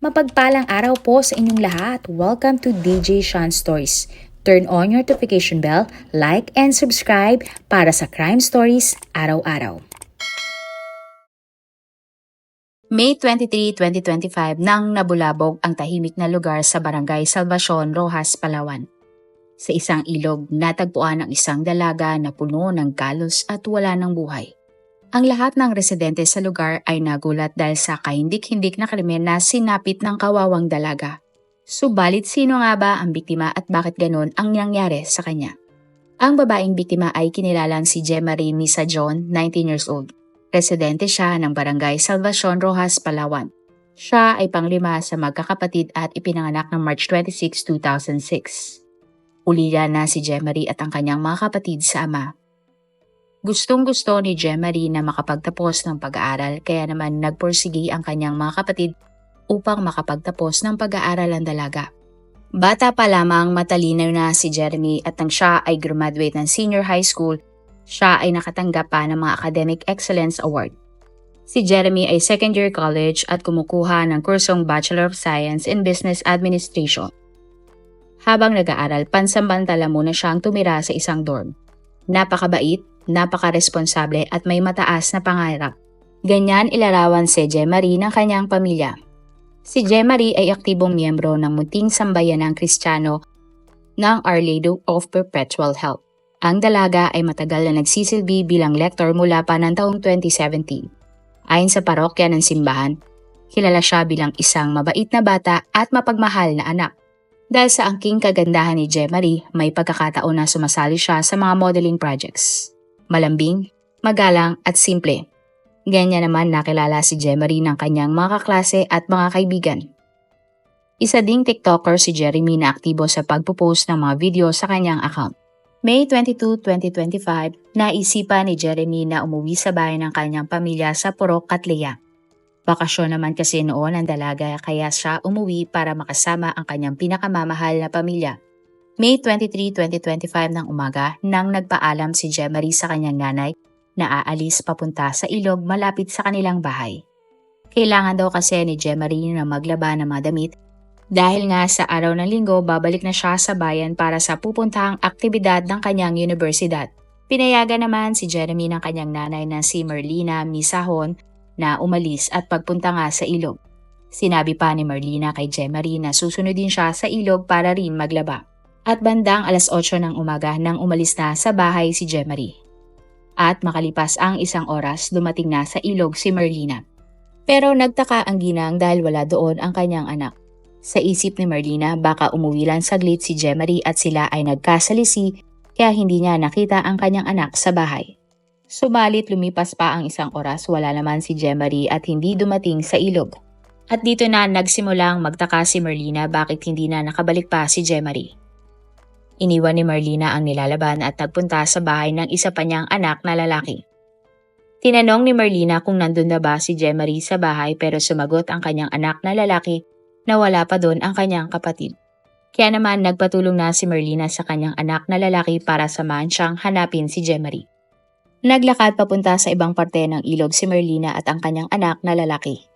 Mapagpalang araw po sa inyong lahat. Welcome to DJ Sean Stories. Turn on your notification bell, like and subscribe para sa crime stories araw-araw. May 23, 2025 nang nabulabog ang tahimik na lugar sa barangay Salvacion, Rojas, Palawan. Sa isang ilog, natagpuan ang isang dalaga na puno ng galos at wala ng buhay. Ang lahat ng residente sa lugar ay nagulat dahil sa kahindik-hindik na krimen na sinapit ng kawawang dalaga. Subalit sino nga ba ang biktima at bakit ganon ang nangyari sa kanya? Ang babaeng biktima ay kinilalang si Gemma Ray Misa John, 19 years old. Residente siya ng barangay Salvacion Rojas, Palawan. Siya ay panglima sa magkakapatid at ipinanganak ng March 26, 2006. Ulila na si Gemma at ang kanyang mga kapatid sa ama. Gustong gusto ni Gemma na makapagtapos ng pag-aaral kaya naman nagpursigi ang kanyang mga kapatid upang makapagtapos ng pag-aaral ang dalaga. Bata pa lamang matalino na si Jeremy at nang siya ay graduate ng senior high school, siya ay nakatanggap pa ng mga Academic Excellence Award. Si Jeremy ay second year college at kumukuha ng kursong Bachelor of Science in Business Administration. Habang nag-aaral, pansamantala muna siyang tumira sa isang dorm. Napakabait, napaka-responsable at may mataas na pangarap. Ganyan ilarawan si Jemary ng kanyang pamilya. Si Jemary ay aktibong miyembro ng munting sambayanang kristyano ng Our Lady of Perpetual Help. Ang dalaga ay matagal na nagsisilbi bilang lektor mula pa ng taong 2017. Ayon sa parokya ng simbahan, kilala siya bilang isang mabait na bata at mapagmahal na anak. Dahil sa angking kagandahan ni Jemary, may pagkakataon na sumasali siya sa mga modeling projects. Malambing, magalang at simple. Ganyan naman nakilala si Jemary ng kanyang mga kaklase at mga kaibigan. Isa ding TikToker si Jeremy na aktibo sa pagpo-post ng mga video sa kanyang account. May 22, 2025, naisipan ni Jeremy na umuwi sa bahay ng kanyang pamilya sa Purok, Katlea. Bakasyon naman kasi noon ang dalaga kaya siya umuwi para makasama ang kanyang pinakamamahal na pamilya. May 23, 2025 ng umaga nang nagpaalam si Jemary sa kanyang nanay na aalis papunta sa ilog malapit sa kanilang bahay. Kailangan daw kasi ni Jemary na maglaba ng mga damit dahil nga sa araw ng linggo babalik na siya sa bayan para sa pupuntahang aktibidad ng kanyang universidad. Pinayagan naman si Jeremy ng kanyang nanay na si Merlina Misahon na umalis at pagpunta nga sa ilog. Sinabi pa ni Merlina kay Jemary na susunod din siya sa ilog para rin maglaba. At bandang alas 8 ng umaga nang umalis na sa bahay si Jemary. At makalipas ang isang oras, dumating na sa ilog si Merlina. Pero nagtaka ang ginang dahil wala doon ang kanyang anak. Sa isip ni Merlina, baka umuwi lang saglit si Jemary at sila ay nagkasalisi kaya hindi niya nakita ang kanyang anak sa bahay. Subalit lumipas pa ang isang oras wala naman si Jemary at hindi dumating sa ilog. At dito na nagsimulang magtaka si Merlina bakit hindi na nakabalik pa si Jemary. Iniwan ni Merlina ang nilalaban at nagpunta sa bahay ng isa pa niyang anak na lalaki. Tinanong ni Merlina kung nandun na ba si Jemary sa bahay pero sumagot ang kanyang anak na lalaki na wala pa doon ang kanyang kapatid. Kaya naman nagpatulong na si Merlina sa kanyang anak na lalaki para samahan siyang hanapin si Jemary. Naglakad papunta sa ibang parte ng ilog si Merlina at ang kanyang anak na lalaki.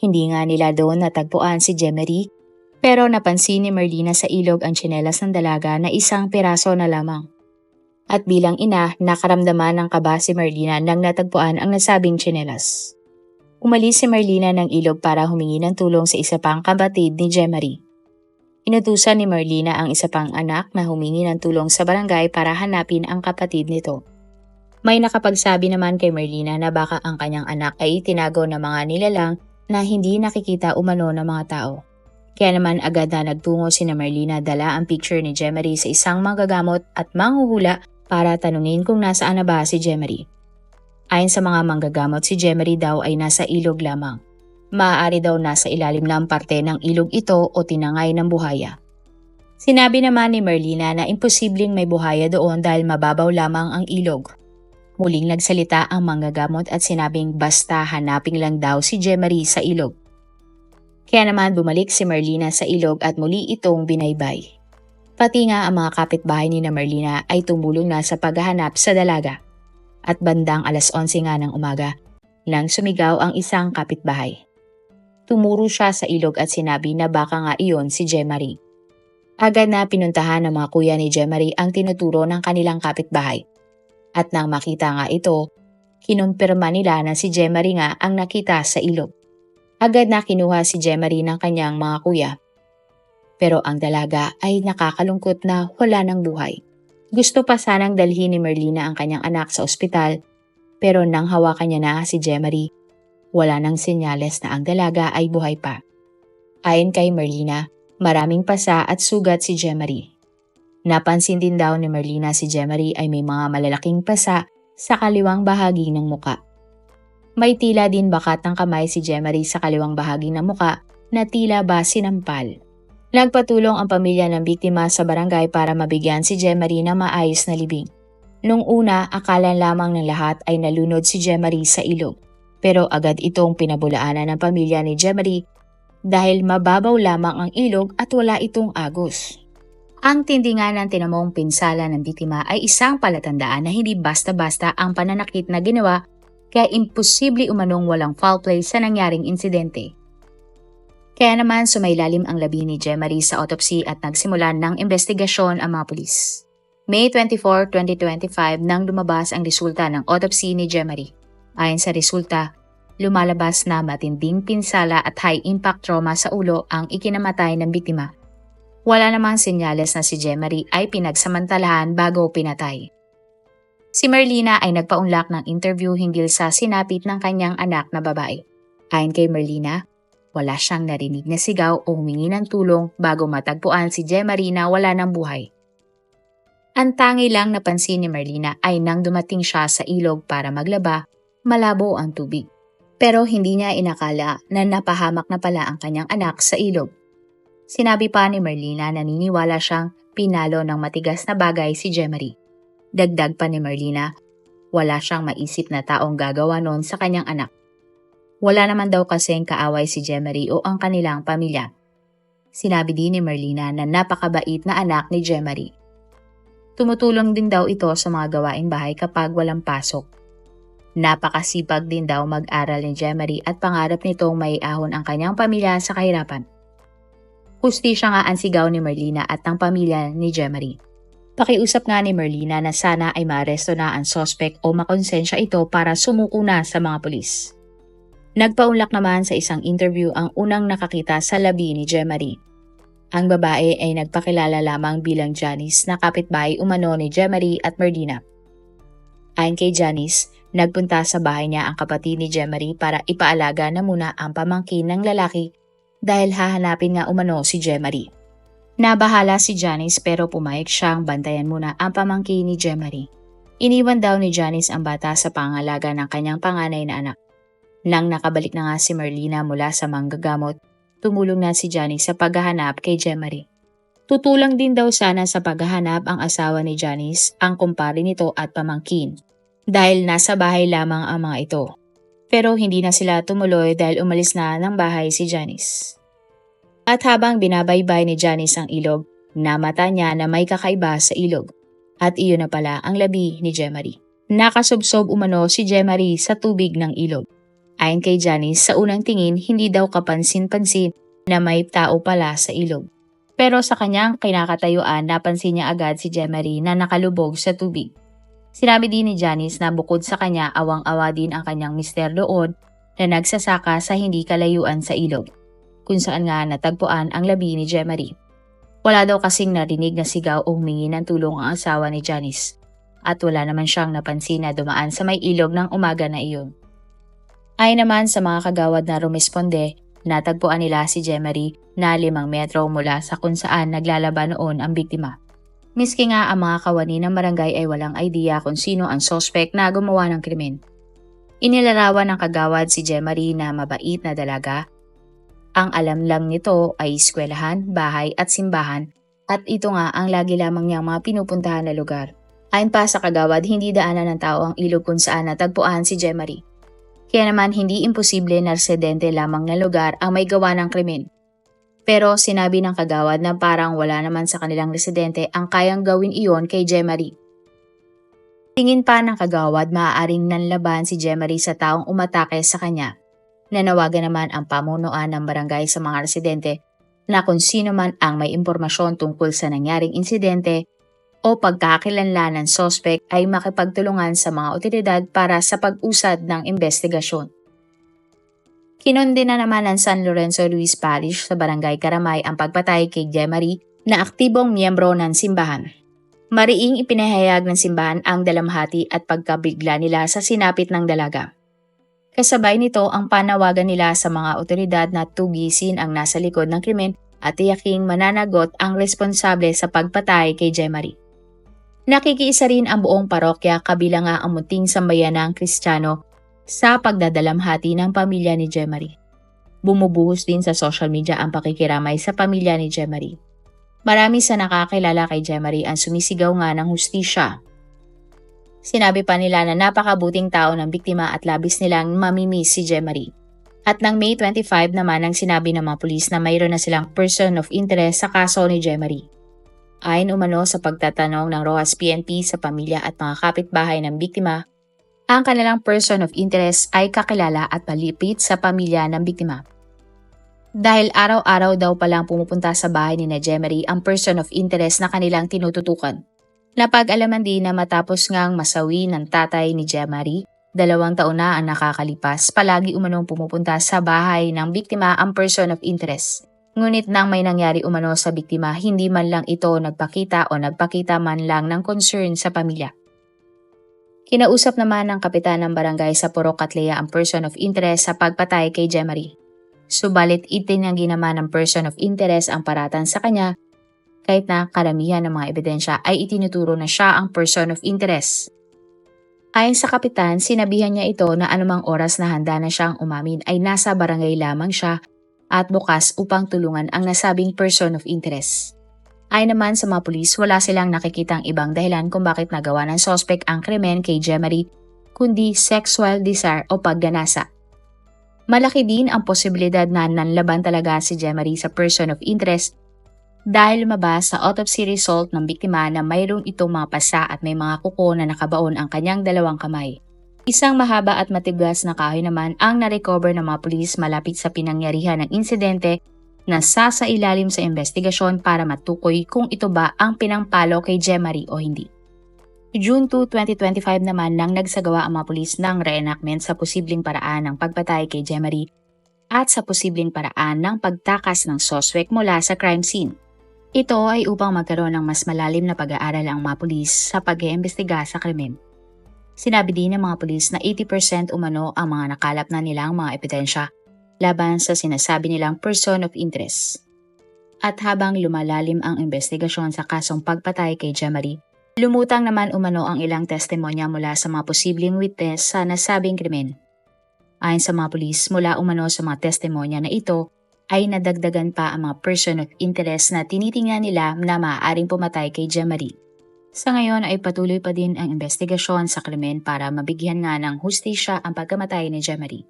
Hindi nga nila doon natagpuan si Jemary pero napansin ni Merlina sa ilog ang tsinelas ng dalaga na isang piraso na lamang. At bilang ina, nakaramdaman ng kaba si Merlina nang natagpuan ang nasabing tsinelas. Umalis si Merlina ng ilog para humingi ng tulong sa isa pang kabatid ni Jemary. Inutusan ni Merlina ang isa pang anak na humingi ng tulong sa barangay para hanapin ang kapatid nito. May nakapagsabi naman kay Merlina na baka ang kanyang anak ay tinago ng mga nilalang na hindi nakikita umano ng mga tao. Kaya naman agad na nagtungo si na Merlina dala ang picture ni Jemary sa isang manggagamot at manghuhula para tanungin kung nasaan na ba si Jemary. Ayon sa mga manggagamot, si Jemary daw ay nasa ilog lamang. Maaari daw nasa ilalim ng parte ng ilog ito o tinangay ng buhaya. Sinabi naman ni Merlina na imposibleng may buhaya doon dahil mababaw lamang ang ilog. Muling nagsalita ang manggagamot at sinabing basta hanapin lang daw si Jemary sa ilog. Kaya naman bumalik si Merlina sa ilog at muli itong binaybay. Pati nga ang mga kapitbahay ni na Merlina ay tumulong na sa paghahanap sa dalaga. At bandang alas 11 nga ng umaga, nang sumigaw ang isang kapitbahay. Tumuro siya sa ilog at sinabi na baka nga iyon si Jemary. Agad na pinuntahan ng mga kuya ni Jemary ang tinuturo ng kanilang kapitbahay. At nang makita nga ito, kinumpirma nila na si Jemary nga ang nakita sa ilog. Agad na kinuha si Jemary ng kanyang mga kuya. Pero ang dalaga ay nakakalungkot na wala ng buhay. Gusto pa sanang dalhin ni Merlina ang kanyang anak sa ospital pero nang hawakan niya na si Jemary, wala nang senyales na ang dalaga ay buhay pa. Ayon kay Merlina, maraming pasa at sugat si Jemary. Napansin din daw ni Merlina si Jemary ay may mga malalaking pasa sa kaliwang bahagi ng muka. May tila din bakat ng kamay si Jemary sa kaliwang bahagi ng muka na tila ba sinampal. Nagpatulong ang pamilya ng biktima sa barangay para mabigyan si Jemary na maayos na libing. Nung una, akala lamang ng lahat ay nalunod si Jemary sa ilog. Pero agad itong pinabulaanan ng pamilya ni Jemary dahil mababaw lamang ang ilog at wala itong agos. Ang tindi nga ng tinamong pinsala ng biktima ay isang palatandaan na hindi basta-basta ang pananakit na ginawa kaya imposible umanong walang foul play sa nangyaring insidente. Kaya naman sumailalim ang labi ni Jemary sa autopsy at nagsimulan ng investigasyon ang mga pulis. May 24, 2025 nang lumabas ang resulta ng autopsy ni Jemary. Ayon sa resulta, lumalabas na matinding pinsala at high-impact trauma sa ulo ang ikinamatay ng biktima. Wala namang senyales na si Jemary ay pinagsamantalahan bago pinatay. Si Merlina ay nagpaunlak ng interview hinggil sa sinapit ng kanyang anak na babae. Ayon kay Merlina, wala siyang narinig na sigaw o humingi ng tulong bago matagpuan si Jemary na wala ng buhay. Ang tangi lang napansin ni Merlina ay nang dumating siya sa ilog para maglaba malabo ang tubig. Pero hindi niya inakala na napahamak na pala ang kanyang anak sa ilog. Sinabi pa ni Merlina na naniniwala siyang pinalo ng matigas na bagay si Jemary. Dagdag pa ni Merlina, wala siyang maisip na taong gagawa noon sa kanyang anak. Wala naman daw kasing kaaway si Jemary o ang kanilang pamilya. Sinabi din ni Merlina na napakabait na anak ni Jemary. Tumutulong din daw ito sa mga gawain bahay kapag walang pasok Napakasipag din daw mag-aral ni Jemery at pangarap nitong may ahon ang kanyang pamilya sa kahirapan. Hustisya nga ang sigaw ni Merlina at ng pamilya ni Jemery. Pakiusap nga ni Merlina na sana ay maaresto na ang sospek o makonsensya ito para sumuko na sa mga pulis. Nagpaunlak naman sa isang interview ang unang nakakita sa labi ni Jemery. Ang babae ay nagpakilala lamang bilang Janice na kapitbahay umano ni Jemery at Merlina. Ayon kay Janice, Nagpunta sa bahay niya ang kapatid ni Jemary para ipaalaga na muna ang pamangkin ng lalaki dahil hahanapin nga umano si Jemary. Nabahala si Janice pero pumayag siyang bantayan muna ang pamangkin ni Jemary. Iniwan daw ni Janice ang bata sa pangalaga ng kanyang panganay na anak. Nang nakabalik na nga si Merlina mula sa manggagamot, tumulong na si Janice sa paghahanap kay Jemary. Tutulang din daw sana sa paghahanap ang asawa ni Janice, ang kumpare nito at pamangkin dahil nasa bahay lamang ang mga ito. Pero hindi na sila tumuloy dahil umalis na ng bahay si Janice. At habang binabaybay ni Janice ang ilog, namata niya na may kakaiba sa ilog. At iyon na pala ang labi ni Jemary. Nakasubsob umano si Jemary sa tubig ng ilog. Ayon kay Janice, sa unang tingin hindi daw kapansin-pansin na may tao pala sa ilog. Pero sa kanyang kinakatayuan, napansin niya agad si Jemary na nakalubog sa tubig. Sinabi din ni Janice na bukod sa kanya awang-awa din ang kanyang mister doon na nagsasaka sa hindi kalayuan sa ilog, kung saan nga natagpuan ang labi ni Jemary. Wala daw kasing narinig na sigaw o humingi ng tulong ang asawa ni Janice at wala naman siyang napansin na dumaan sa may ilog ng umaga na iyon. Ay naman sa mga kagawad na rumisponde, natagpuan nila si Jemary na limang metro mula sa kung saan naglalaba noon ang biktima. Miski nga ang mga kawani ng barangay ay walang idea kung sino ang sospek na gumawa ng krimen. Inilarawan ng kagawad si Jemary na mabait na dalaga. Ang alam lang nito ay eskwelahan, bahay at simbahan at ito nga ang lagi lamang niyang mga pinupuntahan na lugar. Ayon pa sa kagawad, hindi daanan ng tao ang ilog kung saan natagpuan si Jemary. Kaya naman hindi imposible na residente lamang na lugar ang may gawa ng krimen. Pero sinabi ng kagawad na parang wala naman sa kanilang residente ang kayang gawin iyon kay Jemary. Tingin pa ng kagawad maaaring nanlaban si Jemary sa taong umatake sa kanya. Nanawagan naman ang pamunuan ng barangay sa mga residente na kung sino man ang may impormasyon tungkol sa nangyaring insidente o pagkakakilanlan ng sospek ay makipagtulungan sa mga otoridad para sa pag-usad ng investigasyon. Kinundi na naman ng San Lorenzo Luis Parish sa Barangay Karamay ang pagpatay kay Jemary na aktibong miyembro ng simbahan. Mariing ipinahayag ng simbahan ang dalamhati at pagkabigla nila sa sinapit ng dalaga. Kasabay nito ang panawagan nila sa mga otoridad na tugisin ang nasa likod ng krimen at tiyaking mananagot ang responsable sa pagpatay kay Jemary. Nakikiisa rin ang buong parokya kabilang nga ang munting sambayanang kristyano sa pagdadalamhati ng pamilya ni Jemary. Bumubuhos din sa social media ang pakikiramay sa pamilya ni Jemary. Marami sa nakakilala kay Jemary ang sumisigaw nga ng hustisya. Sinabi pa nila na napakabuting tao ng biktima at labis nilang mamimiss si Jemary. At ng May 25 naman ang sinabi ng mga pulis na mayroon na silang person of interest sa kaso ni Jemary. Ayon umano sa pagtatanong ng Rojas PNP sa pamilya at mga kapitbahay ng biktima, ang kanilang person of interest ay kakilala at palipit sa pamilya ng biktima. Dahil araw-araw daw palang pumupunta sa bahay ni na Jemery ang person of interest na kanilang tinututukan. Napag-alaman din na matapos ngang masawi ng tatay ni Jemery, dalawang taon na ang nakakalipas, palagi umanong pumupunta sa bahay ng biktima ang person of interest. Ngunit nang may nangyari umano sa biktima, hindi man lang ito nagpakita o nagpakita man lang ng concern sa pamilya. Kinausap naman ng kapitan ng barangay sa Purok Katlea ang person of interest sa pagpatay kay Jemery. Subalit itinanggi naman ng person of interest ang paratan sa kanya kahit na karamihan ng mga ebidensya ay itinuturo na siya ang person of interest. Ayon sa kapitan, sinabihan niya ito na anumang oras na handa na siyang umamin ay nasa barangay lamang siya at bukas upang tulungan ang nasabing person of interest. Ayon naman sa mga pulis, wala silang nakikitang ibang dahilan kung bakit nagawa ng sospek ang krimen kay Jemery, kundi sexual desire o pagganasa. Malaki din ang posibilidad na nanlaban talaga si Jemery sa person of interest dahil lumabas sa autopsy result ng biktima na mayroon itong mga pasa at may mga kuko na nakabaon ang kanyang dalawang kamay. Isang mahaba at matigas na kahoy naman ang narecover ng mga pulis malapit sa pinangyarihan ng insidente na sasa ilalim sa investigasyon para matukoy kung ito ba ang pinangpalo kay Jemery o hindi. June 2, 2025 naman nang nagsagawa ang mga pulis ng reenactment sa posibleng paraan ng pagpatay kay Jemery at sa posibleng paraan ng pagtakas ng soswek mula sa crime scene. Ito ay upang magkaroon ng mas malalim na pag-aaral ang mga pulis sa pag-iimbestiga sa krimen. Sinabi din ng mga pulis na 80% umano ang mga nakalap na nilang mga ebidensya laban sa sinasabi nilang person of interest. At habang lumalalim ang investigasyon sa kasong pagpatay kay Jemery, Lumutang naman umano ang ilang testimonya mula sa mga posibleng witness sa nasabing krimen. Ayon sa mga pulis, mula umano sa mga testimonya na ito, ay nadagdagan pa ang mga person of interest na tinitingnan nila na maaaring pumatay kay Jemery. Sa ngayon ay patuloy pa din ang investigasyon sa krimen para mabigyan nga ng hustisya ang pagkamatay ni Jemery.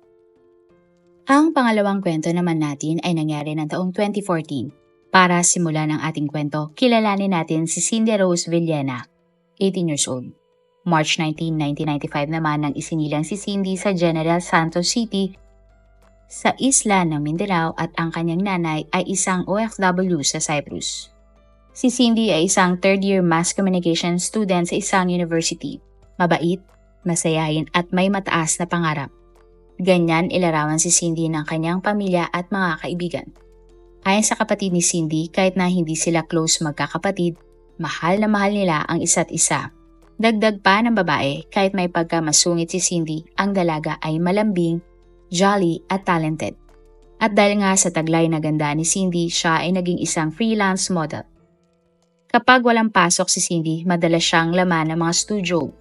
Ang pangalawang kwento naman natin ay nangyari ng taong 2014. Para simulan ang ating kwento, kilalanin natin si Cindy Rose Villena, 18 years old. March 19, 1995 naman nang isinilang si Cindy sa General Santos City sa isla ng Mindanao at ang kanyang nanay ay isang OFW sa Cyprus. Si Cindy ay isang third-year mass communication student sa isang university. Mabait, masayahin at may mataas na pangarap. Ganyan ilarawan si Cindy ng kanyang pamilya at mga kaibigan. Ayon sa kapatid ni Cindy, kahit na hindi sila close magkakapatid, Mahal na mahal nila ang isa't isa. Dagdag pa ng babae, kahit may pagkamasungit si Cindy, ang dalaga ay malambing, jolly at talented. At dahil nga sa taglay na ganda ni Cindy, siya ay naging isang freelance model. Kapag walang pasok si Cindy, madalas siyang laman ng mga studio.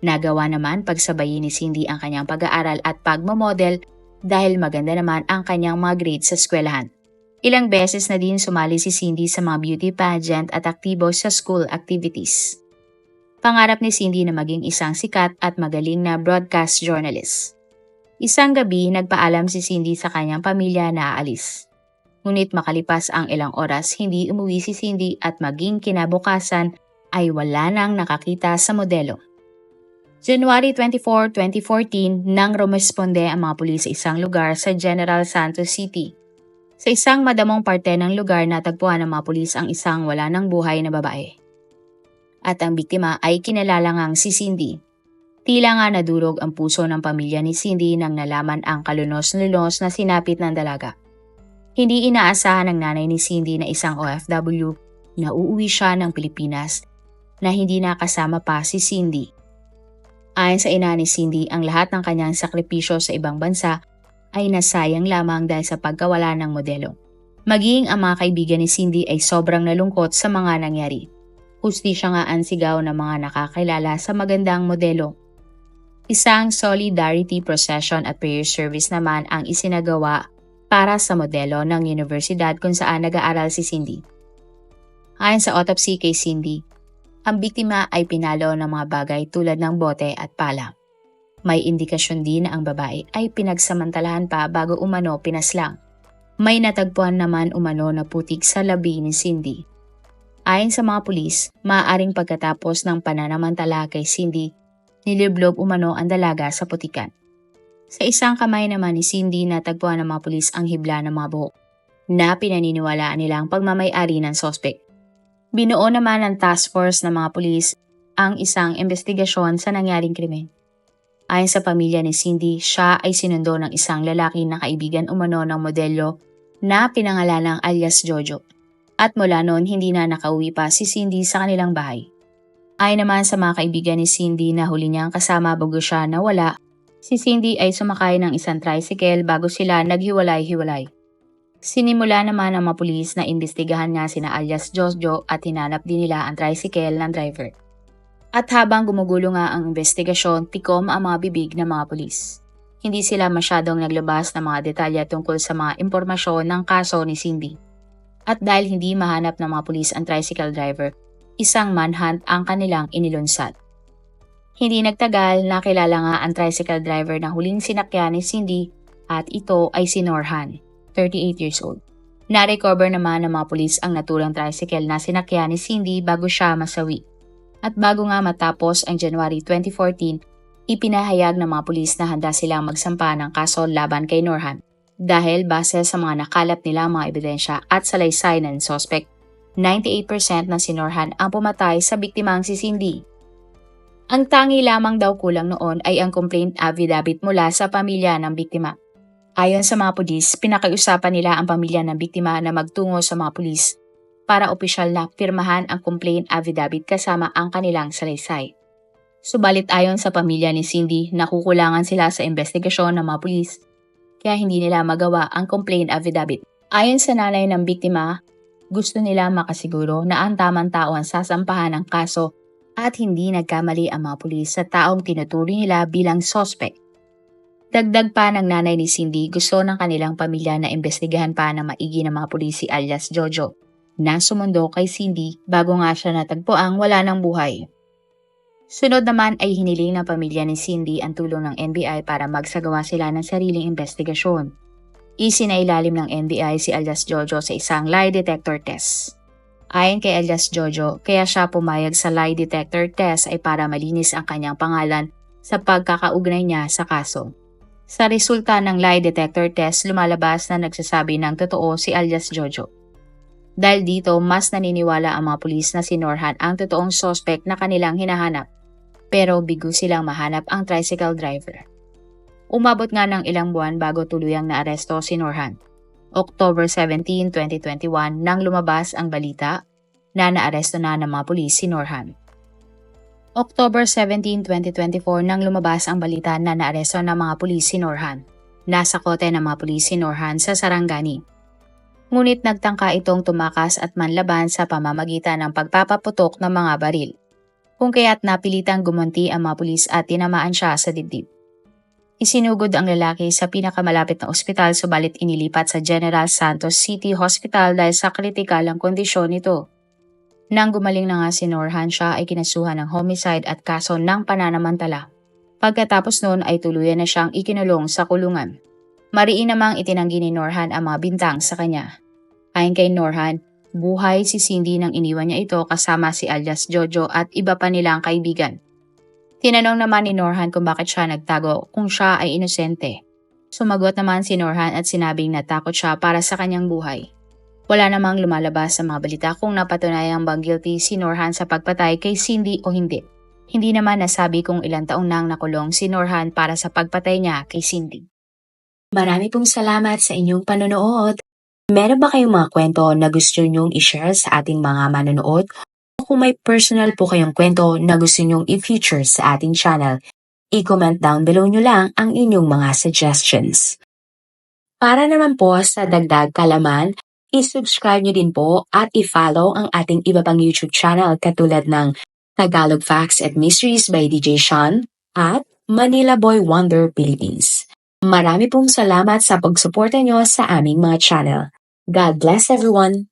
Nagawa naman pagsabayin ni Cindy ang kanyang pag-aaral at pagmamodel dahil maganda naman ang kanyang mga grades sa eskwelahan. Ilang beses na din sumali si Cindy sa mga beauty pageant at aktibo sa school activities. Pangarap ni Cindy na maging isang sikat at magaling na broadcast journalist. Isang gabi, nagpaalam si Cindy sa kanyang pamilya na aalis. Ngunit makalipas ang ilang oras, hindi umuwi si Cindy at maging kinabukasan ay wala nang nakakita sa modelo. January 24, 2014 nang rumesponde ang mga pulis sa isang lugar sa General Santos City. Sa isang madamong parte ng lugar natagpuan ng mga pulis ang isang wala ng buhay na babae. At ang biktima ay kinalala ngang si Cindy. Tila nga nadurog ang puso ng pamilya ni Cindy nang nalaman ang kalunos-lunos na sinapit ng dalaga. Hindi inaasahan ng nanay ni Cindy na isang OFW na uuwi siya ng Pilipinas na hindi nakasama pa si Cindy. Ayon sa ina ni Cindy, ang lahat ng kanyang sakripisyo sa ibang bansa ay nasayang lamang dahil sa pagkawala ng modelo. Maging ang mga kaibigan ni Cindy ay sobrang nalungkot sa mga nangyari. Hustisya nga ang sigaw ng mga nakakilala sa magandang modelo. Isang solidarity procession at prayer service naman ang isinagawa para sa modelo ng universidad kung saan nag-aaral si Cindy. Ayon sa autopsy kay Cindy, ang biktima ay pinalo ng mga bagay tulad ng bote at pala. May indikasyon din na ang babae ay pinagsamantalahan pa bago umano pinaslang. May natagpuan naman umano na putik sa labi ni Cindy. Ayon sa mga pulis, maaaring pagkatapos ng pananamantala kay Cindy, niliblob umano ang dalaga sa putikan. Sa isang kamay naman ni Cindy natagpuan ng mga pulis ang hibla ng mga buhok na pinaniniwalaan nilang pagmamayari ng sospek. Binuo naman ng task force ng mga pulis ang isang investigasyon sa nangyaring krimen. Ayon sa pamilya ni Cindy, siya ay sinundo ng isang lalaki na kaibigan umano ng modelo na pinangalanang alias Jojo. At mula noon hindi na nakauwi pa si Cindy sa kanilang bahay. Ayon naman sa mga kaibigan ni Cindy na huli niyang kasama bago siya nawala, si Cindy ay sumakay ng isang tricycle bago sila naghiwalay-hiwalay. Sinimula naman ng mga pulis na imbestigahan nga sina alias Jojo at hinanap din nila ang tricycle ng driver. At habang gumugulo nga ang investigasyon, tikom ang mga bibig ng mga pulis. Hindi sila masyadong naglabas ng mga detalye tungkol sa mga impormasyon ng kaso ni Cindy. At dahil hindi mahanap ng mga pulis ang tricycle driver, isang manhunt ang kanilang inilunsad. Hindi nagtagal, nakilala nga ang tricycle driver na huling sinakyan ni Cindy at ito ay si Norhan. 38 years old. Na-recover naman ng mga pulis ang naturang tricycle na sinakyan ni Cindy bago siya masawi. At bago nga matapos ang January 2014, ipinahayag ng mga pulis na handa silang magsampa ng kaso laban kay Norhan. Dahil base sa mga nakalap nila mga ebidensya at salaysay ng suspect, 98% na si Norhan ang pumatay sa biktimang si Cindy. Ang tangi lamang daw kulang noon ay ang complaint affidavit mula sa pamilya ng biktima. Ayon sa mga pulis, pinakiusapan nila ang pamilya ng biktima na magtungo sa mga pulis para opisyal na pirmahan ang complaint affidavit kasama ang kanilang salaysay. Subalit ayon sa pamilya ni Cindy, nakukulangan sila sa investigasyon ng mga pulis, kaya hindi nila magawa ang complaint affidavit. Ayon sa nanay ng biktima, gusto nila makasiguro na ang tamang tao ang sasampahan ng kaso at hindi nagkamali ang mga pulis sa taong tinuturing nila bilang suspect. Dagdag pa ng nanay ni Cindy, gusto ng kanilang pamilya na imbestigahan pa ng maigi ng mga pulisi alias Jojo na sumundo kay Cindy bago nga siya natagpuang wala ng buhay. Sunod naman ay hiniling ng pamilya ni Cindy ang tulong ng NBI para magsagawa sila ng sariling investigasyon. Isinailalim ng NBI si alias Jojo sa isang lie detector test. Ayon kay alias Jojo, kaya siya pumayag sa lie detector test ay para malinis ang kanyang pangalan sa pagkakaugnay niya sa kaso. Sa resulta ng lie detector test, lumalabas na nagsasabi ng totoo si alias Jojo. Dahil dito, mas naniniwala ang mga pulis na si Norhan ang totoong suspect na kanilang hinahanap. Pero bigo silang mahanap ang tricycle driver. Umabot nga ng ilang buwan bago tuluyang naaresto si Norhan. October 17, 2021 nang lumabas ang balita na naaresto na ng mga pulis si Norhan. October 17, 2024 nang lumabas ang balita na naaresto ng mga pulis si Norhan. Nasa kote ng mga pulis si Norhan sa Sarangani. Ngunit nagtangka itong tumakas at manlaban sa pamamagitan ng pagpapaputok ng mga baril. Kung kaya't napilitang gumunti ang mga pulis at tinamaan siya sa dibdib. Isinugod ang lalaki sa pinakamalapit na ospital subalit inilipat sa General Santos City Hospital dahil sa kritikal ang kondisyon nito. Nang gumaling na nga si Norhan, siya ay kinasuhan ng homicide at kaso ng pananamantala. Pagkatapos noon ay tuluyan na siyang ikinulong sa kulungan. Mariin namang itinanggi ni Norhan ang mga bintang sa kanya. Ayon kay Norhan, buhay si Cindy nang iniwan niya ito kasama si alias Jojo at iba pa nilang kaibigan. Tinanong naman ni Norhan kung bakit siya nagtago kung siya ay inosente. Sumagot naman si Norhan at sinabing natakot siya para sa kanyang buhay. Wala namang lumalabas sa mga balita kung napatunayang bang guilty si Norhan sa pagpatay kay Cindy o hindi. Hindi naman nasabi kung ilang taong nang nakulong si Norhan para sa pagpatay niya kay Cindy. Marami pong salamat sa inyong panonood. Meron ba kayong mga kwento na gusto nyong i-share sa ating mga manonood? Kung may personal po kayong kwento na gusto nyong i-feature sa ating channel, i-comment down below nyo lang ang inyong mga suggestions. Para naman po sa dagdag kalaman, i-subscribe nyo din po at i-follow ang ating iba pang YouTube channel katulad ng Tagalog Facts and Mysteries by DJ Sean at Manila Boy Wonder Philippines. Marami pong salamat sa pagsuporta nyo sa aming mga channel. God bless everyone!